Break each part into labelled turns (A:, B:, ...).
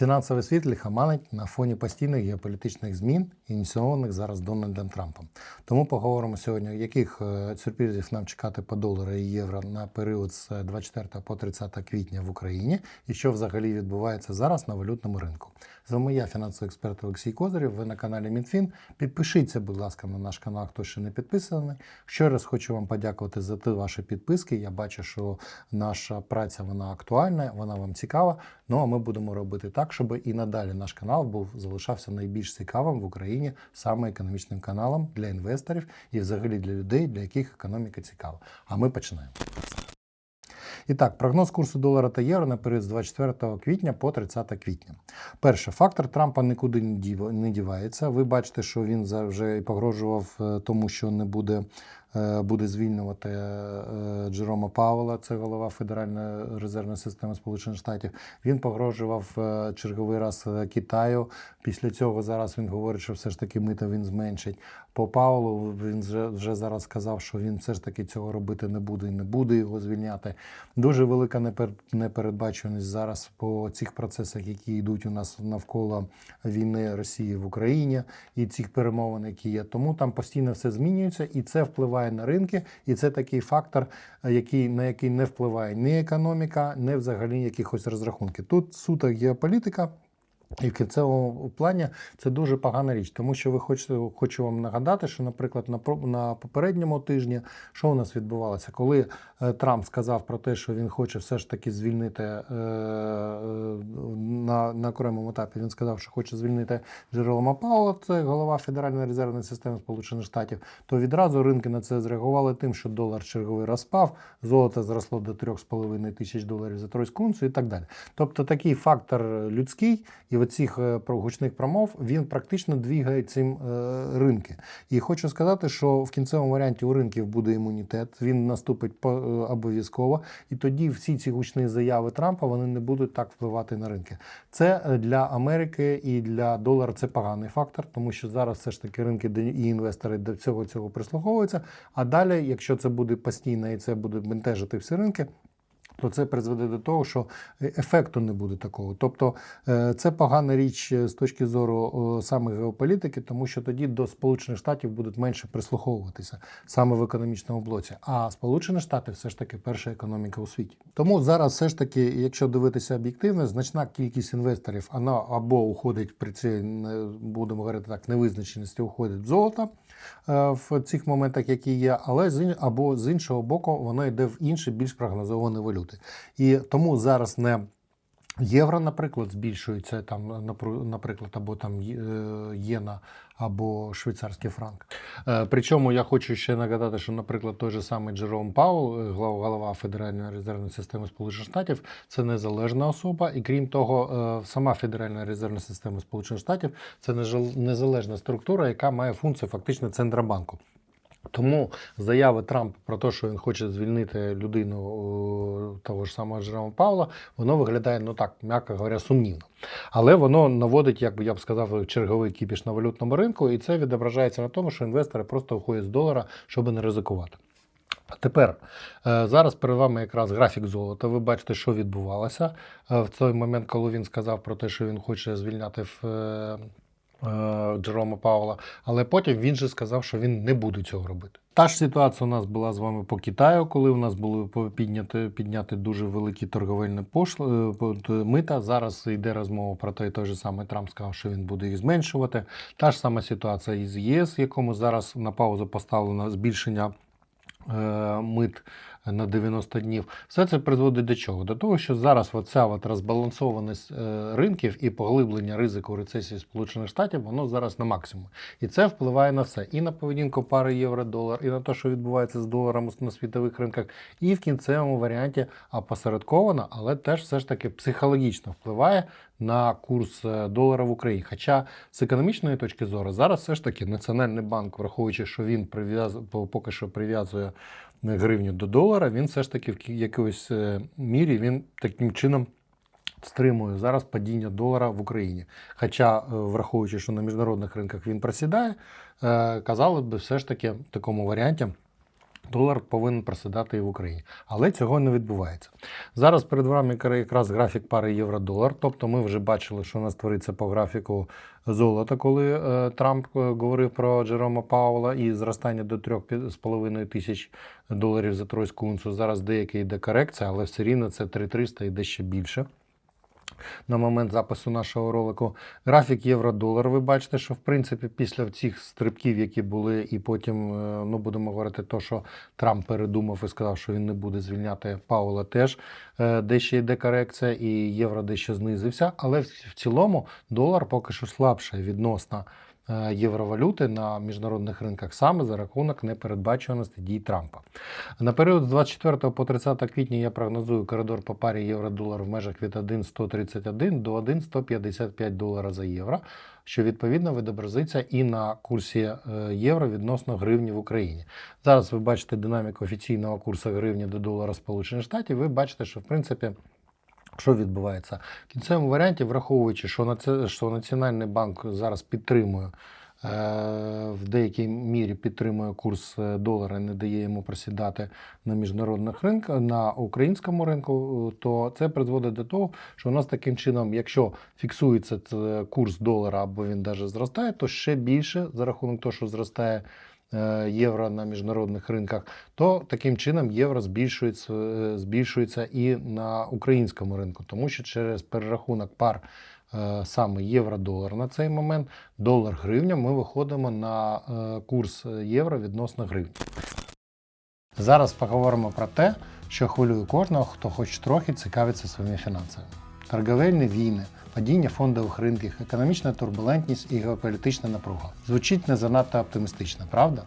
A: Фінансовий світ лихоманить на фоні постійних геополітичних змін, ініційованих зараз Дональдом Трампом. Тому поговоримо сьогодні, яких е, сюрпризів нам чекати по долару і євро на період з 24 по 30 квітня в Україні, і що взагалі відбувається зараз на валютному ринку. З вами я, фінансовий експерт Олексій Козирєв. Ви на каналі МінФін. Підпишіться, будь ласка, на наш канал, хто ще не підписаний. Ще раз хочу вам подякувати за ті ваші підписки. Я бачу, що наша праця вона актуальна, вона вам цікава. Ну а ми будемо робити так, щоб і надалі наш канал був залишався найбільш цікавим в Україні саме економічним каналом для інвесторів і взагалі для людей, для яких економіка цікава. А ми починаємо. І так, прогноз курсу долара та євро на період з 24 квітня по 30 квітня. Перше, фактор Трампа нікуди не дів- не дівається. Ви бачите, що він вже погрожував е, тому, що не буде, буде звільнювати е, Джерома Пауела, це голова Федеральної резервної системи Сполучених Штатів. Він погрожував е, черговий раз е, Китаю. Після цього зараз він говорить, що все ж таки мито він зменшить. По Паулу він вже, вже зараз сказав, що він все ж таки цього робити не буде і не буде його звільняти. Дуже велика непер- непередбачуваність зараз по цих процесах, які йдуть у нас навколо війни Росії в Україні і цих перемовин, які є. Тому там постійно все змінюється, і це впливає на ринки. І це такий фактор, е, який на який не впливає ні економіка, ні взагалі якихось розрахунки. Тут суто геополітика. І в кінцевому плані це дуже погана річ, тому що ви хочете, хочу вам нагадати, що, наприклад, на на попередньому тижні що у нас відбувалося, коли е, Трамп сказав про те, що він хоче все ж таки звільнити е, е, на, на окремому етапі. Він сказав, що хоче звільнити Джерелома Паула, це голова Федеральної резервної системи Сполучених Штатів. То відразу ринки на це зреагували тим, що долар черговий розпав, золото зросло до 3,5 тисяч доларів за тройську унцію і так далі. Тобто такий фактор людський і в цих гучних промов він практично двігає цим е, ринки. І хочу сказати, що в кінцевому варіанті у ринків буде імунітет, він наступить е, обов'язково, і тоді всі ці гучні заяви Трампа вони не будуть так впливати на ринки. Це е, для Америки і для долара це поганий фактор, тому що зараз все ж таки ринки і інвестори до цього цього прислуховуються. А далі, якщо це буде постійно і це буде бентежити всі ринки. То це призведе до того, що е, ефекту не буде такого. Тобто е, це погана річ е, з точки зору саме геополітики, тому що тоді до Сполучених Штатів будуть менше прислуховуватися саме в економічному блоці. А Сполучені Штати все ж таки перша економіка у світі. Тому зараз все ж таки, якщо дивитися об'єктивно, значна кількість інвесторів вона або уходить при цій, будемо говорити так, невизначеності, уходить в золото в цих моментах, які є, але з або з іншого боку, воно йде в інші більш прогнозовані валюти. І тому зараз не євро, наприклад, збільшується там, наприклад, або там е, єна, або швейцарський франк. Е, Причому я хочу ще нагадати, що, наприклад, той же самий Джером Паул, е, голова Федеральної резервної системи Сполучених Штатів, це незалежна особа, і крім того, сама Федеральна резервна система Сполучених Штатів це незалежна структура, яка має функцію фактично центробанку. Тому заяви Трампа про те, що він хоче звільнити людину того ж самого Джерома Паула, воно виглядає, ну так, м'яко говоря, сумнівно. Але воно наводить, як би я б сказав, черговий кіпіш на валютному ринку, і це відображається на тому, що інвестори просто виходять з долара, щоб не ризикувати. Тепер е, зараз перед вами якраз графік золота. Ви бачите, що відбувалося Е, в той момент, коли він сказав про те, що він хоче звільняти в. е, е, Джерома Паула, але потім він же сказав, що він не буде цього робити. Та ж ситуація у нас була з вами по Китаю, коли у нас були підняти, підняти дуже великі торговельні пошли, е, мита. Зараз йде розмова про те, той же самий Трамп сказав, що він буде їх зменшувати. Та ж сама ситуація із ЄС, якому зараз на паузу поставлено збільшення е, мит на 90 днів. Все це призводить до чого? До того, що зараз оця от розбалансованість е, ринків і поглиблення ризику рецесії Сполучених Штатів, воно зараз на максимум. І це впливає на все. І на поведінку пари євро-долар, і на те, що відбувається з доларом на світових ринках, і в кінцевому варіанті опосередковано, але теж все ж таки психологічно впливає на курс е, долара в Україні. Хоча з економічної точки зору зараз все ж таки Національний банк, враховуючи, що він поки що прив'язує гривню до долара, він все ж таки в якоїсь е, мірі він таким чином. Стримує зараз падіння долара в Україні. Хоча, е, враховуючи, що на міжнародних ринках він просідає, е, казали б все ж таки в такому варіанті долар повинен просідати і в Україні. Але цього не відбувається. Зараз перед вами якраз графік пари євро-долар. Тобто ми вже бачили, що у нас твориться по графіку золота, коли е, Трамп е, говорив про Джерома Паула і зростання до 3,5 тисяч доларів за тройську унцію. Зараз деяка йде корекція, але все рівно це 3,300 йде ще більше. На момент запису нашого ролику графік євро-долар. Ви бачите, що в принципі після цих стрибків, які були, і потім е, ну будемо говорити, то що Трамп передумав і сказав, що він не буде звільняти Паула, теж е, дещо йде корекція, і євро дещо знизився. Але в цілому долар поки що слабше відносно євровалюти на міжнародних ринках саме за рахунок непередбачуваності дій Трампа. На період з 24 по 30 квітня я прогнозую коридор по парі євро-долар в межах від 1,131 до 1,155 долара за євро, що відповідно відобразиться і на курсі е, євро відносно гривні в Україні. Зараз ви бачите динаміку офіційного курсу гривні до долара Сполучених Штатів. Ви бачите, що в принципі. Що відбувається в кінцевому варіанті, враховуючи, що що Національний банк зараз підтримує е, в деякій мірі підтримує курс е, долара, не дає йому просідати на міжнародних ринках на українському ринку, то це призводить до того, що у нас таким чином, якщо фіксується курс долара або він навіть зростає, то ще більше за рахунок того, що зростає. Е, Євро на міжнародних ринках, то таким чином євро збільшується, е, збільшується і на українському ринку, тому що через перерахунок пар е, саме євро-долар на цей момент, долар-гривня, ми виходимо на курс євро відносно гривні. Зараз поговоримо про те, що хвилює кожного, хто хоч трохи цікавиться своїми фінансами. Торговельні війни, падіння фондових ринків, економічна турбулентність і геополітична напруга. Звучить не занадто оптимістично, правда?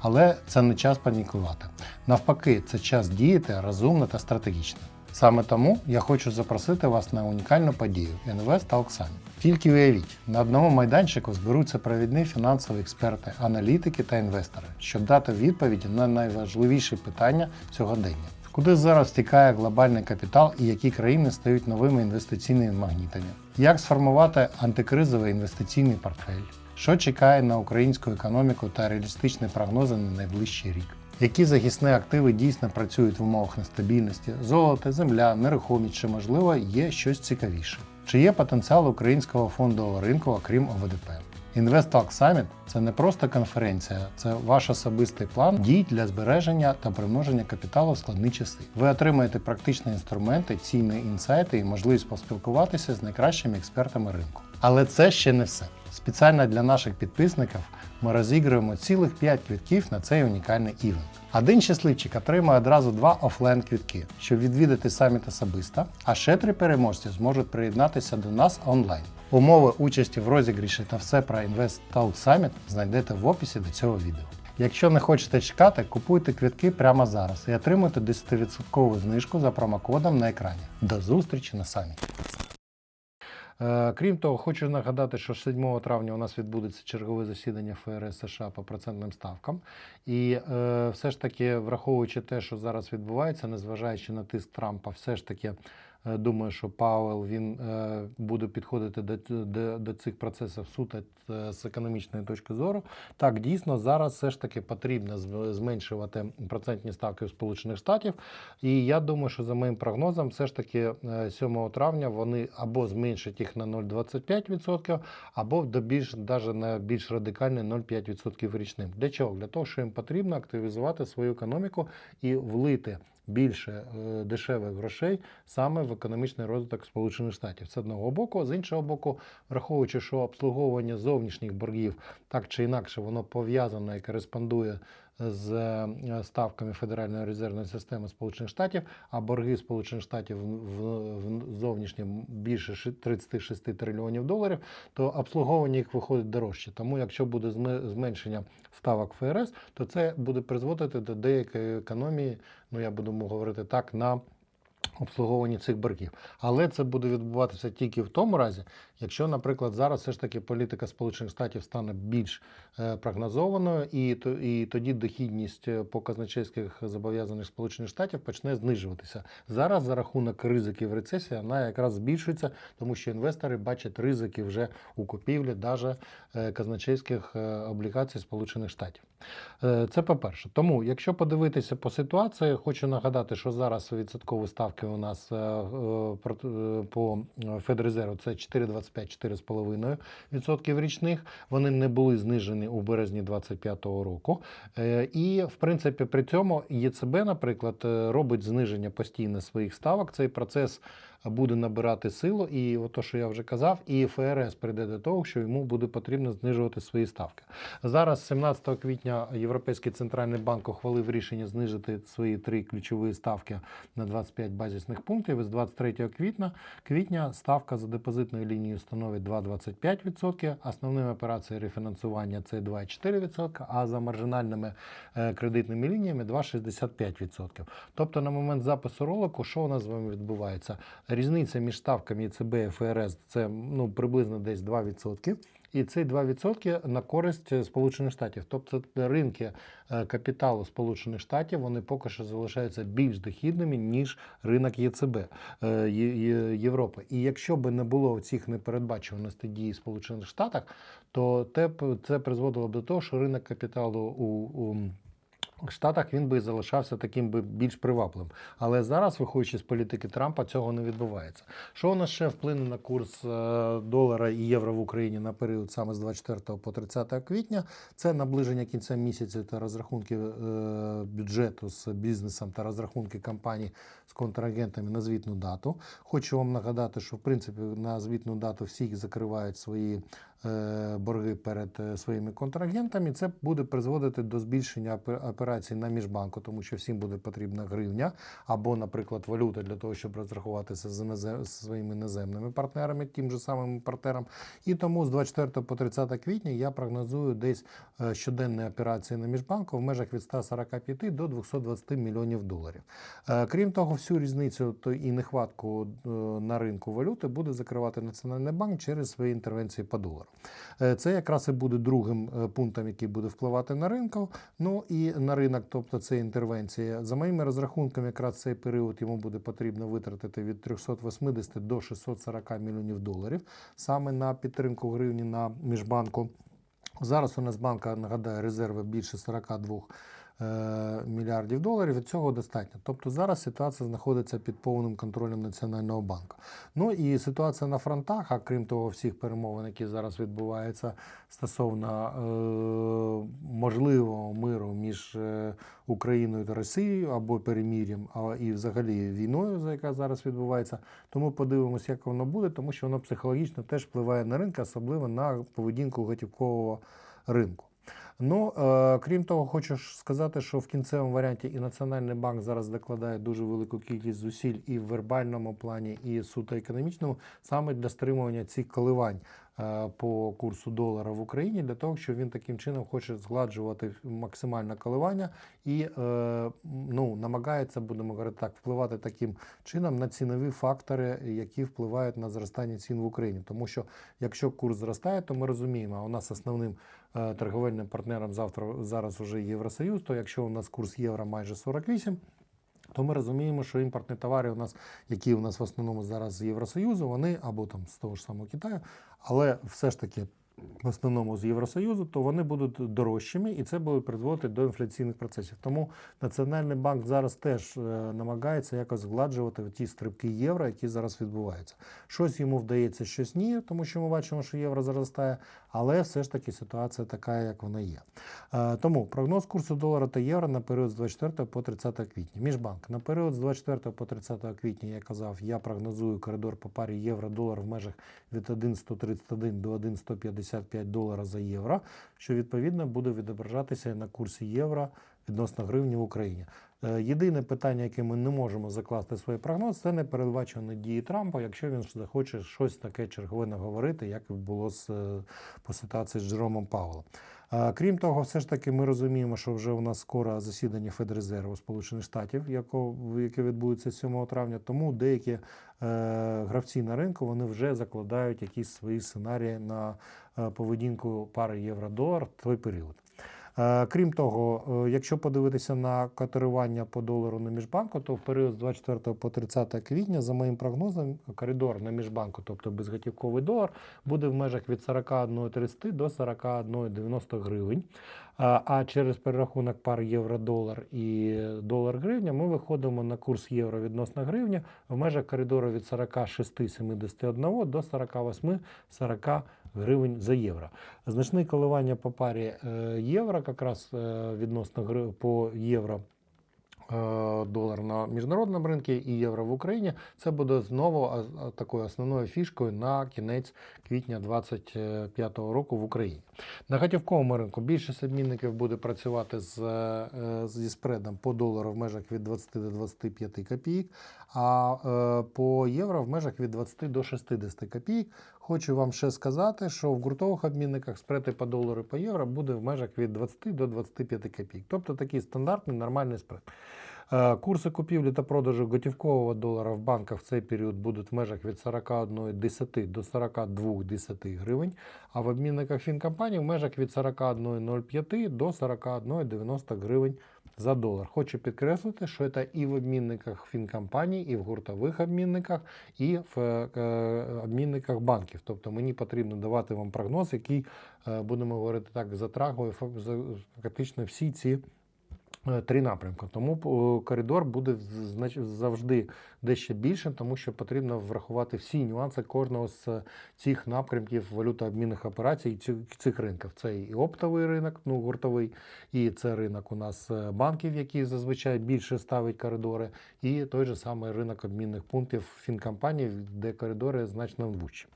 A: Але це не час панікувати. Навпаки, це час діяти розумно та стратегічно. Саме тому я хочу запросити вас на унікальну подію Invest Talk Summit. Тільки уявіть, на одному майданчику зберуться провідні фінансові експерти, аналітики та інвестори, щоб дати відповіді на найважливіші питання сьогодення. Куди зараз стікає глобальний капітал і які країни стають новими інвестиційними магнітами? Як сформувати антикризовий інвестиційний портфель? Що чекає на українську економіку та реалістичні прогнози на найближчий рік? Які захисні активи дійсно працюють в умовах нестабільності? Золото, земля, нерухомість чи можливо є щось цікавіше? Чи є потенціал українського фондового ринку, окрім ОВДП? InvestTalk Summit – це не просто конференція, це ваш особистий план дій для збереження та примноження капіталу в складні часи. Ви отримаєте практичні інструменти, цінні інсайти і можливість поспілкуватися з найкращими експертами ринку. Але це ще не все. Спеціально для наших підписників ми розігруємо цілих 5 квитків на цей унікальний івент. Один щасливчик отримає одразу два офлайн квитки, щоб відвідати саміт особисто, а ще три переможці зможуть приєднатися до нас онлайн. Умови участі в розігріші та все про Invest Talk Summit знайдете в описі до цього відео. Якщо не хочете чекати, купуйте квитки прямо зараз і отримуйте 10% знижку за промокодом на екрані. До зустрічі на саміті! Е, Крім того, хочу нагадати, що 7 травня у нас відбудеться чергове засідання ФРС США по процентним ставкам. І е, все ж таки, враховуючи те, що зараз відбувається, незважаючи на тиск Трампа, все ж таки думаю, що Пауел він е, буде підходити до, до, до цих процесів суто е, з економічної точки зору. Так, дійсно, зараз все ж таки потрібно зменшувати процентні ставки в Сполучених Штатів. І я думаю, що за моїм прогнозом, все ж таки е, 7 травня вони або зменшать їх на 0,25%, або до більш даже на більш радикальне 0,5% річним. Для чого? Для того, що їм потрібно активізувати свою економіку і влити. Більше е, дешевих грошей саме в економічний розвиток Сполучених Штатів. З одного боку, з іншого боку, враховуючи, що обслуговування зовнішніх боргів так чи інакше воно пов'язано і кореспондує з е, ставками Федеральної резервної системи Сполучених Штатів, а борги Сполучених Штатів в, зовнішнім більше ши- 36 трильйонів доларів, то обслуговування їх виходить дорожче. Тому, якщо буде зме- зменшення ставок ФРС, то це буде призводити до деякої економії, ну я буду говорити так, на обслуговуванні цих боргів. Але це буде відбуватися тільки в тому разі, якщо, наприклад, зараз все ж таки політика Сполучених Штатів стане більш е, прогнозованою, і, і тоді дохідність е, по казначейських зобов'язаних Сполучених Штатів почне знижуватися. Зараз за рахунок ризиків рецесії вона якраз збільшується, тому що інвестори бачать ризики вже у купівлі даже е, казначейських облігацій Сполучених Штатів. Це по-перше. Тому, якщо подивитися по ситуації, хочу нагадати, що зараз відсоткові ставки у нас е, е, е, по Федрезерву це 4,25-4,5% річних. Вони не були знижені у березні 2025 року. І, в принципі, при цьому ЄЦБ, наприклад, робить зниження постійно своїх ставок. Цей процес буде набирати силу, і от то, що я вже казав, і ФРС прийде до того, що йому буде потрібно знижувати свої ставки. Зараз, 17 квітня, Європейський центральний банк ухвалив рішення знижити свої три ключові ставки на 25 базисних пунктів. І з 23 квітня, квітня ставка за депозитною лінією становить 2,25%. Основними операціями рефінансування це 2,4%, а за маржинальними е, кредитними лініями 2,65%. Тобто на момент запису ролику, що у нас з вами відбувається? Різниця між ставками ЕЦБ і ФРС це ну, приблизно десь 2%. І ці 2% на користь е, Сполучених Штатів. Тобто ринки е, капіталу Сполучених Штатів вони поки що залишаються більш дохідними, ніж ринок ЄЦБ е, Європи. І якщо би не було цих непередбачуваностей дій Сполучених Штатах, то б- це призводило б до того, що ринок капіталу у, у Штатах він би залишався таким би більш привабливим. Але зараз, виходячи з політики Трампа, цього не відбувається. Що у нас ще вплине на курс е, долара і євро в Україні на період саме з 24 по 30 квітня? Це наближення кінця місяця та розрахунки е, бюджету з бізнесом та розрахунки компаній з контрагентами на звітну дату. Хочу вам нагадати, що в принципі на звітну дату всі закривають свої борги перед е, своїми контрагентами. Це буде призводити до збільшення операцій на міжбанку, тому що всім буде потрібна гривня або, наприклад, валюта для того, щоб розрахуватися з, своїми іноземними партнерами, тим же самим партнерам. І тому з 24 по 30 квітня я прогнозую десь е, щоденні операції на міжбанку в межах від 145 до 220 мільйонів доларів. Е, Крім того, всю різницю то і нехватку е, на ринку валюти буде закривати Національний банк через свої інтервенції по долару. Е, Це якраз і буде другим е, пунктом, який буде впливати на ринку. Ну і на ринок, тобто це інтервенція. За моїми розрахунками, якраз цей період йому буде потрібно витратити від 380 до 640 мільйонів доларів саме на підтримку гривні на міжбанку. Зараз у нас банка нагадаю резерви більше 42 е, мільярдів доларів. Від цього достатньо. Тобто зараз ситуація знаходиться під повним контролем Національного банку. Ну і ситуація на фронтах, а крім того, всіх перемовин, які зараз відбуваються стосовно е, можливого миру між е, Україною та Росією або перемір'ям, а і взагалі війною, за яка зараз відбувається. Тому подивимося, як воно буде, тому що воно психологічно теж впливає на ринок, особливо на поведінку готівкового ринку. Ну, е, крім того, хочу сказати, що в кінцевому варіанті і Національний банк зараз докладає дуже велику кількість зусиль і в вербальному плані, і суто економічному, саме для стримування цих коливань по курсу долара в Україні, для того, що він таким чином хоче згладжувати максимальне коливання і е, ну, намагається, будемо говорити так, впливати таким чином на цінові фактори, які впливають на зростання цін в Україні. Тому що якщо курс зростає, то ми розуміємо, у нас основним е, торговельним партнером завтра зараз вже Євросоюз, то якщо у нас курс євро майже 48, то ми розуміємо, що імпортні товари у нас, які у нас в основному зараз з Євросоюзу, вони або там з того ж самого Китаю, але все ж таки. В основному з Євросоюзу, то вони будуть дорожчими, і це буде призводити до інфляційних процесів. Тому Національний банк зараз теж е, намагається якось згладжувати ті стрибки євро, які зараз відбуваються. Щось йому вдається, щось ні, тому що ми бачимо, що євро зростає, але все ж таки ситуація така, як вона є. Е, Тому прогноз курсу долара та євро на період з 24 по 30 квітня. Міжбанк на період з 24 по 30 квітня я казав, я прогнозую коридор по парі євро-долар в межах від 1,131 до 1,155 долара за євро, що відповідно буде відображатися на курсі євро відносно гривні в Україні. Е, Єдине питання, яке ми не можемо закласти в свій прогноз, це непередбачувані дії Трампа, якщо він захоче щось таке чергове наговорити, як було з, е, по ситуації з Джеромом Павлом. Крім того, все ж таки ми розуміємо, що вже у нас скоро засідання Федрезерву Сполучених Штатів, яке відбудеться 7 травня. Тому деякі е, гравці на ринку вони вже закладають якісь свої сценарії на е, поведінку пари євро-долар в той період. Е, Крім того, е, якщо подивитися на котирування по долару на міжбанку, то в період з 24 по 30 квітня, за моїм прогнозом, коридор на міжбанку, тобто безготівковий долар, буде в межах від 41,30 до 41,90 гривень. А а через перерахунок пар євро-долар і долар-гривня ми виходимо на курс євро відносно гривні в межах коридору від 46,71 до 48,40 гривень за євро. Значне коливання по парі е, євро, якраз е, відносно по євро. е, Долар на міжнародному ринку і євро в Україні це буде знову такою основною фішкою на кінець квітня 2025 року в Україні. На готівковому ринку більшість обмінників буде працювати з, зі спредом по долару в межах від 20 до 25 копійок, а по євро в межах від 20 до 60 копійок. Хочу вам ще сказати, що в ґрунтових обмінниках спреди по долару і по євро буде в межах від 20 до 25 копійок. Тобто такий стандартний нормальний спред. Е, Курси купівлі та продажу готівкового долара в банках в цей період будуть в межах від 41,10 до 42,10 гривень, а в обмінниках фінкомпаній в межах від 41,05 до 41,90 гривень за долар. Хочу підкреслити, що це і в обмінниках фінкомпаній, і в гуртових обмінниках, і в е, е, обмінниках банків. Тобто мені потрібно давати вам прогноз, який, е, будемо говорити так, затрагує фа- фактично всі ці. Е, Три напрямки. Тому е, коридор буде завжди дещо більшим, тому що потрібно врахувати всі нюанси кожного з е, цих напрямків валютообмінних операцій цих, цих ринків. Це і оптовий ринок, ну гуртовий, і це ринок у нас банків, які зазвичай більше ставить коридори, і той же самий ринок обмінних пунктів фінкомпаній, де коридори значно вужчі.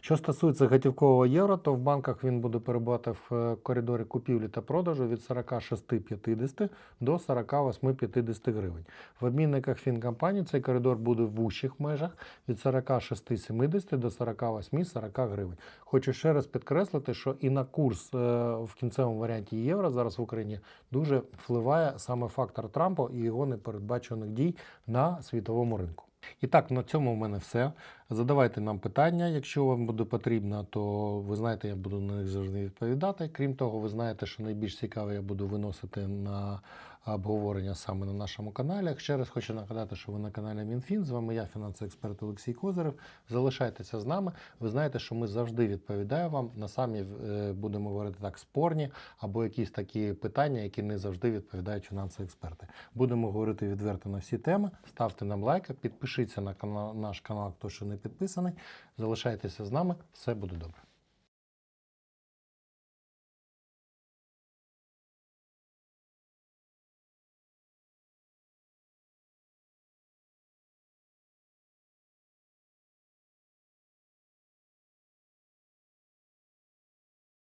A: Що стосується готівкового євро, то в банках він буде перебувати в е, коридорі купівлі та продажу від 46,50 до 48,50 гривень. В обмінниках фінкомпаній цей коридор буде в вущих межах від 46,70 до 48,40 гривень. Хочу ще раз підкреслити, що і на курс е, в кінцевому варіанті євро зараз в Україні дуже впливає саме фактор Трампа і його непередбачених дій на світовому ринку. І так, на цьому в мене все. Задавайте нам питання. Якщо вам буде потрібно, то ви знаєте, я буду на них завжди відповідати. Крім того, ви знаєте, що найбільш цікаве я буду виносити на обговорення саме на нашому каналі. Ще раз хочу нагадати, що ви на каналі Мінфін. З вами я, фінансовий експерт Олексій Козирев. Залишайтеся з нами. Ви знаєте, що ми завжди відповідаємо вам на самі е, будемо говорити так, спорні або якісь такі питання, які не завжди відповідають фінансові експерти. Будемо говорити відверто на всі теми. Ставте нам лайки, підпишіться на канал, наш канал, хто ще не підписаний. Залишайтеся з нами, все буде добре.